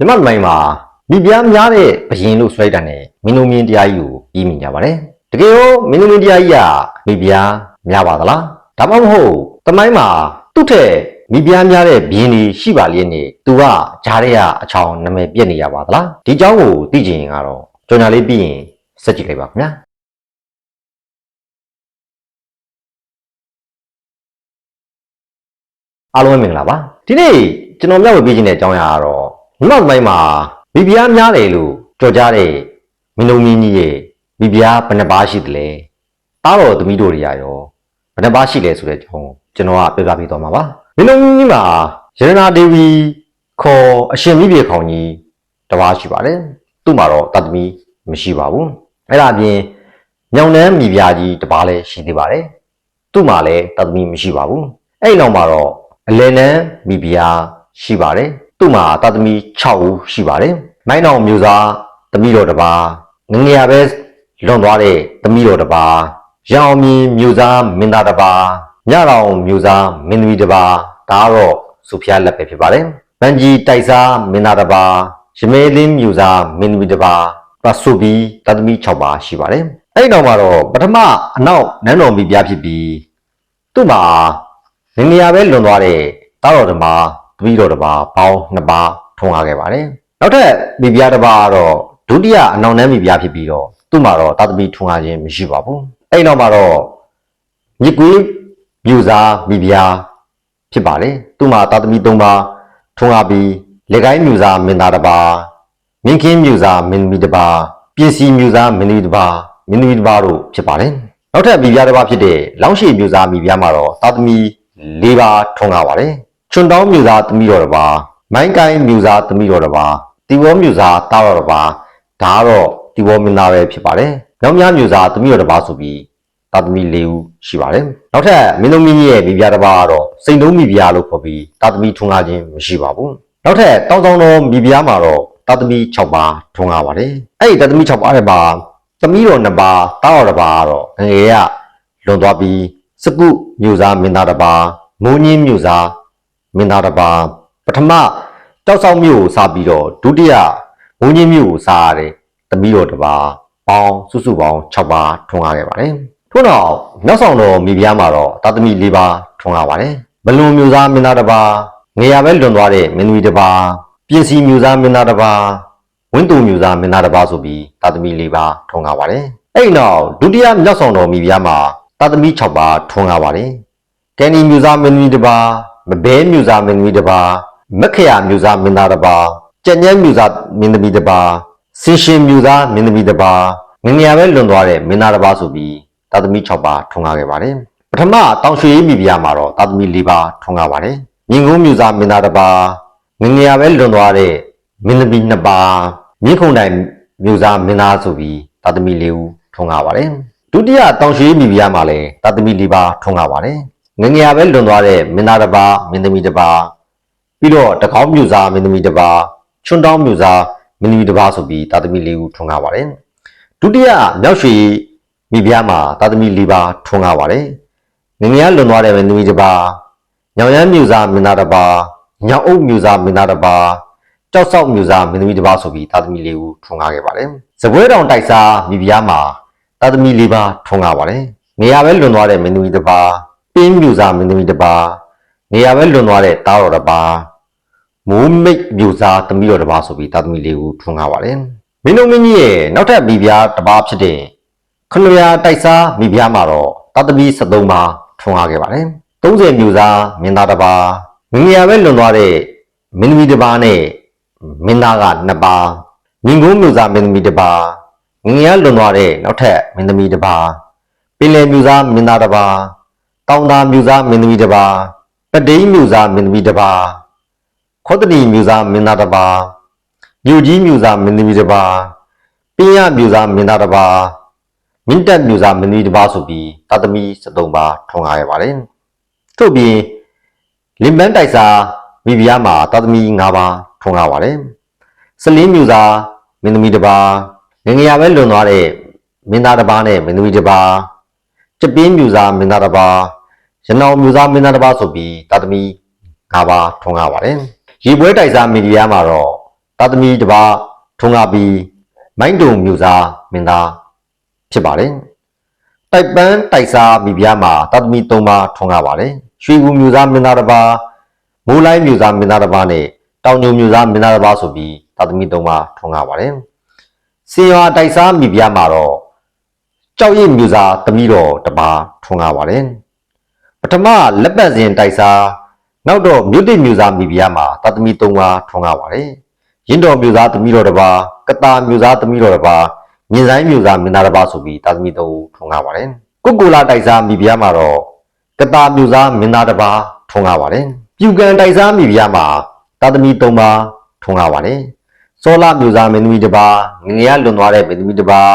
မြမမိုင်းမှာမိပြားများတဲ့ဘရင်လို့ဆွဲတာနဲ့မင်းတို့မင်းတရားကြီးကိုပြီးမိကြပါတယ်တကယ်ရောမင်းတို့မင်းတရားကြီးကမိပြားများပါသလားဒါမှမဟုတ်တမိုင်းမှာသူ့ထက်မိပြားများတဲ့ဘင်းကြီးရှိပါလျက်နဲ့သူကဂျားရဲအချောင်နာမည်ပြက်နေရပါသလားဒီအကြောင်းကိုသိချင်ရင်ကတော့ကြော်ညာလေးပြီးရင်စက်ကြည့်လိုက်ပါခင်ဗျာအားလုံးမင်္ဂလာပါဒီနေ့ကျွန်တော်မျှဝေပေးခြင်းတဲ့အကြောင်းအရာကတော့ မြမမိုင်းမှာမိဖုရားများတယ်လို့ကြော်ကြတဲ့မင်းတို့မြင်းကြီးရဲ့မိဖုရားဘယ်နှပါးရှိသလဲတားတော်သမီးတို့တွေရရောဘယ်နှပါးရှိလဲဆိုတဲ့အကြောင်းကိုကျွန်တော်ကပြပြပေးသွားမှာပါမင်းတို့မြင်းကြီးမှာရတနာဒေဝီခေါ်အရှင်မိပြေခေါင်ကြီးတစ်ပါးရှိပါတယ်သူ့မှာတော့တတ်သမီးမရှိပါဘူးအဲ့ဒါအပြင်ညောင်နှမ်းမိဖုရားကြီးတစ်ပါးလည်းရှိသေးပါတယ်သူ့မှာလည်းတတ်သမီးမရှိပါဘူးအဲ့ဒီနောက်မှာတော့အလယ်နန်းမိဖုရားရှိပါတယ် သူ့မှာတတ်သမီး6ဦးရှိပါတယ်မိုင်းတော်မျိုးသားသမီးတော်တစ်ပါးငငယ်ရပဲလွန်သွားတဲ့သမီးတော်တစ်ပါးရောင်မြင်မျိုးသားမင်းသားတစ်ပါးညတော်မျိုးသားမင်းသမီးတစ်ပါးဒါကတော့စုဖျားလက်ပဲဖြစ်ပါတယ်မန်ကြီးတိုက်စားမင်းသားတစ်ပါးရမဲလင်းမျိုးသားမင်းသမီးတစ်ပါးပတ်စုပြီးတတ်သမီး6ပါးရှိပါတယ်အဲ့ဒီနောက်မှာတော့ပထမအနောက်နန်းတော်မိဖုရားဖြစ်ပြီးသူ့မှာငငယ်ရပဲလွန်သွားတဲ့တားတော်ဓမ္မ တပည့်တော်တစ်ပါးပေါင်းနှစ်ပါးထုံးကားခဲ့ပါတယ်။နောက်ထပ်မိဖုရားတစ်ပါးကတော့ဒုတိယအနောင်နှမ်းမိဖုရားဖြစ်ပြီးတော့သူ့မှာတော့တာသမီထုံးကားခြင်းမရှိပါဘူး။အဲ့နောက်မှာတော့မြစ်ကွေးမြူစားမိဖုရားဖြစ်ပါတယ်။သူ့မှာတာသမီ၃ပါးထုံးကားပြီးလက်ကိုင်းမြူစားမင်းသားတစ်ပါးမြင်းခင်းမြူစားမင်းသမီးတစ်ပါးပြင်စီမြူစားမင်းသမီးတစ်ပါးမင်းသမီးတစ်ပါးတို့ဖြစ်ပါတယ်။နောက်ထပ်မိဖုရားတစ်ပါးဖြစ်တဲ့လောင်းရှိမြူစားမိဖုရားမှာတော့တာသမီ၄ပါးထုံးကားပါတယ်။ ချွန်တောင်းမြူစားသမီးတော်တစ်ပါးမိုင်းကိုင်းမြူစားသမီးတော်တစ်ပါးတီဝေါမြူစားတားတော်တစ်ပါးဒါကတော့တီဝေါမင်းသားပဲဖြစ်ပါတယ်။နောက်များမြူစားသမီးတော်တစ်ပါးဆိုပြီးတာသမီ၄ဦးရှိပါတယ်။နောက်ထပ်မင်းသမီးကြီးရဲ့မိဖုရားတစ်ပါးကတော့စိန်တုံးမိဖုရားလို့ခေါ်ပြီးတာသမီထုံးကားခြင်းမရှိပါဘူး။နောက်ထပ်တောင်းတောင်းတော်မိဖုရားမှာတော့တာသမီ6ပါးထုံးကားပါတယ်။အဲ့ဒီတာသမီ6ပါးထဲမှာသမီးတော်2ပါးတားတော်တစ်ပါးကတော့ငယ်ငယ်ကလွန်သွားပြီးစကုမြူစားမင်းသားတစ်ပါးမိုးညင်းမြူစား မင်းသားတစ်ပါးပထမတောက်ဆောင်မြို့ကိုစားပြီးတော့ဒုတိယမိုးညင်းမြို့ကိုစားရတဲ့သမီးတော်တစ်ပါးပေါင်းစုစုပေါင်း6ပါးထုံးကားခဲ့ပါတယ်ထို့နောက်နောက်ဆောင်တော်မိဖုရားမှာတော့တာသမီ4ပါးထုံးကားပါတယ်ဘလွန်မြူစားမင်းသားတစ်ပါးငယ်ရပဲလွန်သွားတဲ့မင်းသမီးတစ်ပါးပြင်စီမြူစားမင်းသားတစ်ပါးဝင်းတူမြူစားမင်းသားတစ်ပါးဆိုပြီးတာသမီ4ပါးထုံးကားပါတယ်အဲ့ဒီနောက်ဒုတိယမြောက်ဆောင်တော်မိဖုရားမှာတာသမီ6ပါးထုံးကားပါတယ်ကယ်နီမြူစားမင်းသမီးတစ်ပါး မဘဲမြူစားမင်းသမီးတစ်ပါးမက်ခရမြူစားမင်းသားတစ်ပါးကြက်ညက်မြူစားမင်းသမီးတစ်ပါးစင်ရှင်မြူစားမင်းသမီးတစ်ပါးငငယ်ရပဲလွန်သွားတဲ့မင်းသားတစ်ပါးဆိုပြီးတာသမီ6ပါးထုံးကားခဲ့ပါတယ်ပထမတောင်ရွှေရေးမိဖုရားမှာတော့တာသမီ4ပါးထုံးကားပါတယ်ညီငုံးမြူစားမင်းသားတစ်ပါးငငယ်ရပဲလွန်သွားတဲ့မင်းသမီး2ပါးမြင့်ခုံတိုင်မြူစားမင်းသားဆိုပြီးတာသမီ4ဦးထုံးကားပါတယ်ဒုတိယတောင်ရွှေရေးမိဖုရားမှာလည်းတာသမီ4ပါးထုံးကားပါတယ် ငငယ်ရပဲလွန်သွားတဲ့မင်းသားတစ်ပါးမင်းသမီးတစ်ပါးပြီးတော့တကောင်းမြူစားမင်းသမီးတစ်ပါးချွန်းတောင်းမြူစားမင်းသမီးတစ်ပါးဆိုပြီးတာသမီ4ဦးထုံးကားပါတယ်ဒုတိယမြောက်ရွှေမိဖုရားမှာတာသမီ4ပါးထုံးကားပါတယ်ငငယ်ရလွန်သွားတဲ့မင်းသမီးတစ်ပါးညောင်ရမ်းမြူစားမင်းသားတစ်ပါးညောင်အုပ်မြူစားမင်းသားတစ်ပါးကြောက်ဆောက်မြူစားမင်းသမီးတစ်ပါးဆိုပြီးတာသမီ4ဦးထုံးကားခဲ့ပါတယ်စပွဲတောင်တိုက်စားမိဖုရားမှာတာသမီ4ပါးထုံးကားပါတယ်နေရာပဲလွန်သွားတဲ့မင်းသမီးတစ်ပါး ပင်းမြူစားမင်းသမီးတစ်ပါးနေရာပဲလွန်သွားတဲ့တားတော်တစ်ပါးမိုးမိတ်မြူစားသမီးတော်တစ်ပါးဆိုပြီးတာသမီ4ဦးထုံးကားပါတယ်မင်းတို့မင်းကြီးရဲ့နောက်ထပ်မိဖုရားတစ်ပါးဖြစ်တဲ့ခဏရာတိုက်စားမိဖုရားမှာတော့တာသမီ73ပါးထုံးကားခဲ့ပါတယ်30မြူစားမင်းသားတစ်ပါးငငယ်ရပဲလွန်သွားတဲ့မင်းသမီးတစ်ပါးနဲ့မင်းသားက2ပါးမြင်ကုန်းမြူစားမင်းသမီးတစ်ပါးငငယ်ရလွန်သွားတဲ့နောက်ထပ်မင်းသမီးတစ်ပါးပင်လယ်မြူစားမင်းသားတစ်ပါး တောင်သာမြူစားမင်းသမီးတစ်ပါးပတိန်မြူစားမင်းသမီးတစ်ပါးခောတတိမြူစားမင်းသားတစ်ပါးမြူကြီးမြူစားမင်းသမီးတစ်ပါးပင်းရမြူစားမင်းသားတစ်ပါးမင်းတက်မြူစားမင်းသမီးတစ်ပါးဆိုပြီးတာသမီ73ပါးထုံးကားရပါတယ်ထို့ပြင်လင်ပန်းတိုက်စာမိဖုရားမှာတာသမီ9ပါးထုံးကားပါတယ်စလင်းမြူစားမင်းသမီးတစ်ပါးငငယ်ရပဲလွန်သွားတဲ့မင်းသားတစ်ပါးနဲ့မင်းသမီးတစ်ပါးကျပင်းမြူစားမင်းသားတစ်ပါး ရနောင်မြူစားမင်းသားတစ်ပါးဆိုပြီးတာသမီ၅ပါးထုံးကားပါတယ်ရေပွဲတိုက်စားမီဒီယာမှာတော့သားသမီးတစ်ပါးထွန်းကားပြီးမိုင်းတုံမျိုးစားမင်းသားဖြစ်ပါတယ်တိုက်ပန်းတိုက်စားမိဖုရားမှာသားသမီး၃ပါးထွန်းကားပါတယ်ရွှေကူမျိုးစားမင်းသားတစ်ပါးမိုးလိုင်းမျိုးစားမင်းသားတစ်ပါးနဲ့တောင်ညိုမျိုးစားမင်းသားတစ်ပါးဆိုပြီးသားသမီး၃ပါးထွန်းကားပါတယ်စင်ရွာတိုက်စားမိဖုရားမှာတော့ကြောက်ရည်မျိုးစားသမီးတော်တစ်ပါးထွန်းကားပါတယ်ပ ထမလက်ပတ်စဉ်တိုက်စားနောက်တော့မြို့တိမျိုးသားမိဖုရားမှာတာသမီ၃ပါးထွန်းကားပါတယ်ရင်းတော်မျိုးသားသမီးတော်တစ်ပါးကတာမျိုးသားသမီးတော်တစ်ပါးမြင်းဆိုင်မျိုးသားမင်းသားတစ်ပါးဆိုပြီးတာသမီ၃ဦးထွန်းကားပါတယ်ကုတ်ကိုလာတိုက်စားမိဖုရားမှာတော့ကတာမျိုးသားမင်းသားတစ်ပါးထွန်းကားပါတယ်ပြူကန်တိုက်စားမိဖုရားမှာတာသမီ၃ပါးထွန်းကားပါတယ်စောလာမျိုးသားမင်းသမီးတစ်ပါးငငယ်ရလွန်သွားတဲ့မင်းသမီးတစ်ပါး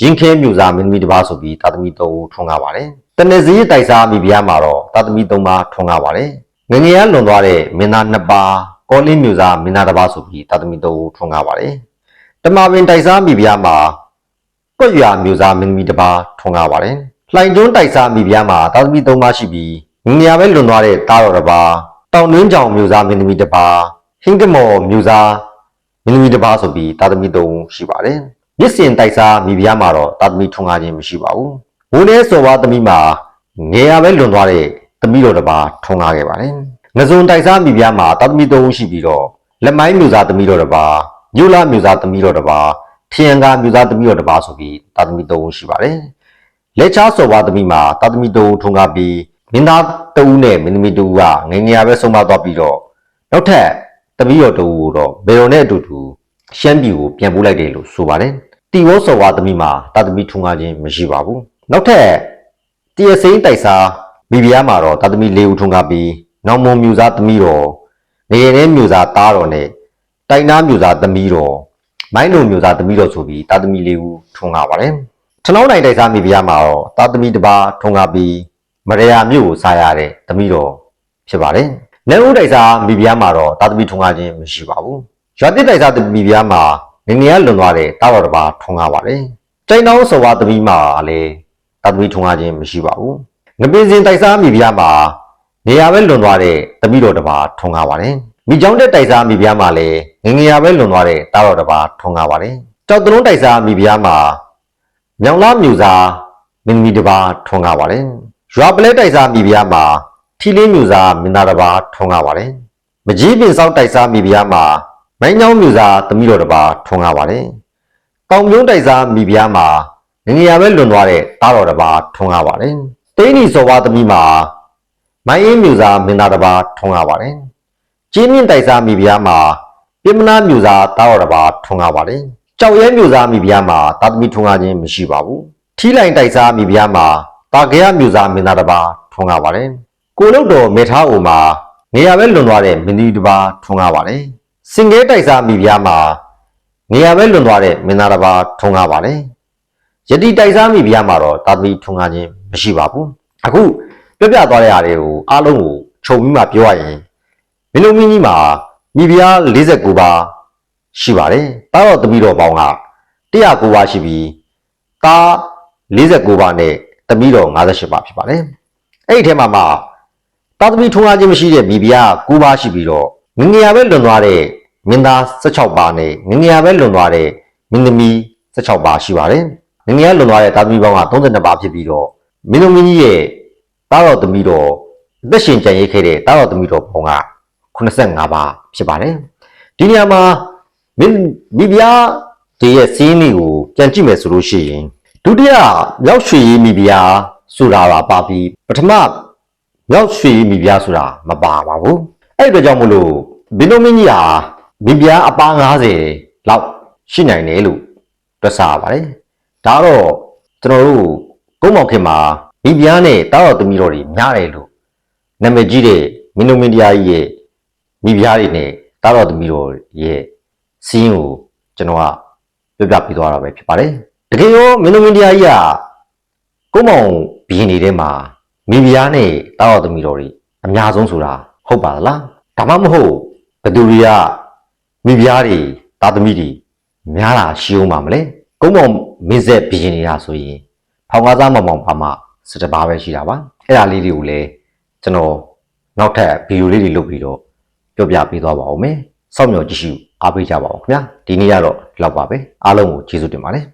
ရင်ခဲမျိုးသားမင်းသမီးတစ်ပါးဆိုပြီးတာသမီ၃ဦးထွန်းကားပါတယ် တနစည်းတိုက်စားမိဖုရားမှာတော့တာသမီ၃ပါးထွန်းကားပါတယ်ငငယ်ရလွန်သွားတဲ့မင်းသား၂ပါးကောလင်းမျိုးသားမင်းသားတစ်ပါးဆိုပြီးတာသမီ၃ဦးထွန်းကားပါတယ်တမပင်တိုက်စားမိဖုရားမှာကွက်ရွာမျိုးသားမင်းသမီးတစ်ပါးထွန်းကားပါတယ်လှိုင်တွန်းတိုက်စားမိဖုရားမှာတာသမီ၃ပါးရှိပြီးငငယ်ရပဲလွန်သွားတဲ့တားတော်တစ်ပါးတောင်တွင်းကြောင်မျိုးသားမင်းသမီးတစ်ပါးဟင်းကမော်မျိုးသားမင်းသမီးတစ်ပါးဆိုပြီးတာသမီ၃ဦးရှိပါတယ်မြစ်စင်တိုက်စားမိဖုရားမှာတော့တာသမီထွန်းကားခြင်းမရှိပါဘူး မိုးလဲစော်ဘွားသမီးမှာငယ်ရပဲလွန်သွားတဲ့သမီးတော်တစ်ပါးထုံကားခဲ့ပါတယ်။ငဇုံတိုက်စားမိဖုရားမှာတာသမီသုံးဦးရှိပြီးတော့လက်မိုင်းမျိုးသားသမီးတော်တစ်ပါးညိုလာမျိုးသားသမီးတော်တစ်ပါးထီယန်ကာမျိုးသားသမီးတော်တစ်ပါးဆိုပြီးတာသမီသုံးဦးရှိပါတယ်။လက်ချားစော်ဘွားသမီးမှာတာသမီသုံးဦးထုံကားပြီးမင်းသားတဦးနဲ့မင်းသမီးတဦးကငယ်ငယ်ရပဲဆုံးမသွားပြီးတော့နောက်ထပ်သမီးတော်တဦးကိုတော့ဘေရုံနဲ့အတူတူရှမ်းပြည်ကိုပြန်ပို့လိုက်တယ်လို့ဆိုပါတယ်။တီဝေါစော်ဘွားသမီးမှာတာသမီထုံကားခြင်းမရှိပါဘူး။ နောက်ထပ်တရစိမ့်တိုက်စားမိဖုရားမှာတော့တာသမီလေးဦးထွန်းကားပြီးနောင်မွန်မြူစားသမီးတော်နေရတဲ့မြူစားသားတော်နဲ့တိုင်နာမြူစားသမီးတော်မိုင်းလုံမြူစားသမီးတော်ဆိုပြီးတာသမီလေးဦးထွန်းကားပါတယ်ထနောင်းနိုင်တိုက်စားမိဖုရားမှာတော့တာသမီတစ်ပါးထွန်းကားပြီးမရယာမြို့ကိုစားရတဲ့သမီးတော်ဖြစ်ပါတယ်နေဦးတိုက်စားမိဖုရားမှာတော့တာသမီထွန်းကားခြင်းမရှိပါဘူးရွာတစ်တိုက်စားမိဖုရားမှာငငယ်ကလွန်သွားတဲ့တာတော်တစ်ပါးထွန်းကားပါတယ်ကျိုင်းတောင်းစော်ဝါသမီးမှာလည်းတာ သမီထွန်းကားခြင်းမရှိပါဘူး။ငပင်းစင်တိုက်စားမိဖုရားမှာနေရာပဲလွန်သွားတဲ့သမီးတော်တစ်ပါးထွန်းကားပါတယ်။မိချောင်းတဲ့တိုက်စားမိဖုရားမှာလည်းငငယ်ရပဲလွန်သွားတဲ့တာတော်တစ်ပါးထွန်းကားပါတယ်။ကြောက်တလုံးတိုက်စားမိဖုရားမှာမြောင်လားမြူစားမင်းသမီးတစ်ပါးထွန်းကားပါတယ်။ရွာပလဲတိုက်စားမိဖုရားမှာထီလင်းမြူစားမင်းသားတစ်ပါးထွန်းကားပါတယ်။မကြီးပင်ဆောက်တိုက်စားမိဖုရားမှာမိုင်းချောင်းမြူစားသမီးတော်တစ်ပါးထွန်းကားပါတယ်။တောင်ပြုံးတိုက်စားမိဖုရားမှာ ငငယ်ရပဲလွန်သွားတဲ့တားတော်တစ်ပါးထွန်းကားပါတယ်။တိန်းနီစော်ဘွားသမီးမှာမိုင်းအင်းမြူစာမင်းသားတစ်ပါးထွန်းကားပါတယ်။ကျင်းမြင့်တိုက်စားမိဖုရားမှာပြမနာမြူစာတားတော်တစ်ပါးထွန်းကားပါတယ်။ကြောက်ရဲမြူစာမိဖုရားမှာတာသမီထွန်းကားခြင်းမရှိပါဘူး။ထီးလိုင်တိုက်စားမိဖုရားမှာတာကရမြူစာမင်းသားတစ်ပါးထွန်းကားပါတယ်။ကိုလုတ်တော်မေထားအိုမှာငရပဲလွန်သွားတဲ့မင်းကြီးတစ်ပါးထွန်းကားပါတယ်။စင်ကဲတိုက်စားမိဖုရားမှာငရပဲလွန်သွားတဲ့မင်းသားတစ်ပါးထွန်းကားပါတယ်။ ယတိတိုက်စားမိဖုရားမှာတော့တာသမီထွန်းကားခြင်းမရှိပါဘူးအခုပြပြသွားတဲ့အားတွေကိုအားလုံးကိုခြုံပြီးမှပြောရရင်မင်းတို့မင်းကြီးမှာမိဖုရား49ပါးရှိပါတယ်တားတော်သမီးတော်ပေါင်းက109ပါးရှိပြီးတား49ပါးနဲ့သမီးတော်58ပါးဖြစ်ပါတယ်အဲ့ဒီထဲမှာမှတာသမီထွန်းကားခြင်းမရှိတဲ့မိဖုရား9ပါးရှိပြီးတော့ငငယ်ရပဲလွန်သွားတဲ့မင်းသား16ပါးနဲ့ငငယ်ရပဲလွန်သွားတဲ့မင်းသမီး16ပါးရှိပါတယ် ငငယ်ကလွန်သွားတဲ့သားသမီးပေါင်းက32ပါးဖြစ်ပြီးတော့မင်းတို့မင်းကြီးရဲ့တားတော်သမီးတော်အသက်ရှင်ကြံရိတ်ခဲ့တဲ့တားတော်သမီးတော်ပေါင်းက85ပါးဖြစ်ပါတယ်ဒီနေရာမှာမင်းမိဖုရားဒီရဲ့စီးနီကိုပြန်ကြည့်မယ်ဆိုလို့ရှိရင်ဒုတိယမြောက်ရွှေရီမိဖုရားဆိုတာပါပါပြီးပထမမြောက်ရွှေရီမိဖုရားဆိုတာမပါပါဘူးအဲ့ဒီအတွက်ကြောင့်မလို့မင်းတို့မင်းကြီးဟာမိဖုရားအပါ90လောက်ရှိနိုင်တယ်လို့တွက်ဆရပါတယ် ဒါကတော့ကျွန်တော်တို့ကုန်းမောင်ခင်မှာမိဖုရားနဲ့တာတော်သမီးတော်တွေများတယ်လို့နာမည်ကြီးတဲ့မင်းတို့မင်းတရားကြီးရဲ့မိဖုရားတွေနဲ့တာတော်သမီးတော်ရဲ့စီးရင်ကိုကျွန်တော်ကပြောပြပေးသွားတာပဲဖြစ်ပါတယ်တကယ်ရောမင်းတို့မင်းတရားကြီးကကုန်းမောင်ဘီရင်တွေထဲမှာမိဖုရားနဲ့တာတော်သမီးတော်တွေအများဆုံးဆိုတာဟုတ်ပါသလားဒါမှမဟုတ်ဘယ်သူတွေကမိဖုရားတွေတာသမီးတွေများတာရှိအောင်ပါမလဲကုန်း မောင်မင်းဆက်ဘီရင်နေတာဆိုရင်ဖောင်ကားစားမောင်မောင်ဖာမစတပါးပဲရှိတာပါအဲ့ဒါလေးတွေကိုလည်းကျွန်တော်နောက်ထပ်ဗီဒီယိုလေးတွေလုပ်ပြီးတော့ပြောပြပေးသွားပါဦးမယ်စောင့်မျှော်ကြည့်ရှုအားပေးကြပါဦးခင်ဗျာဒီနေ့ကတော့ဒီလောက်ပါပဲအားလုံးကိုကျေးဇူးတင်ပါတယ်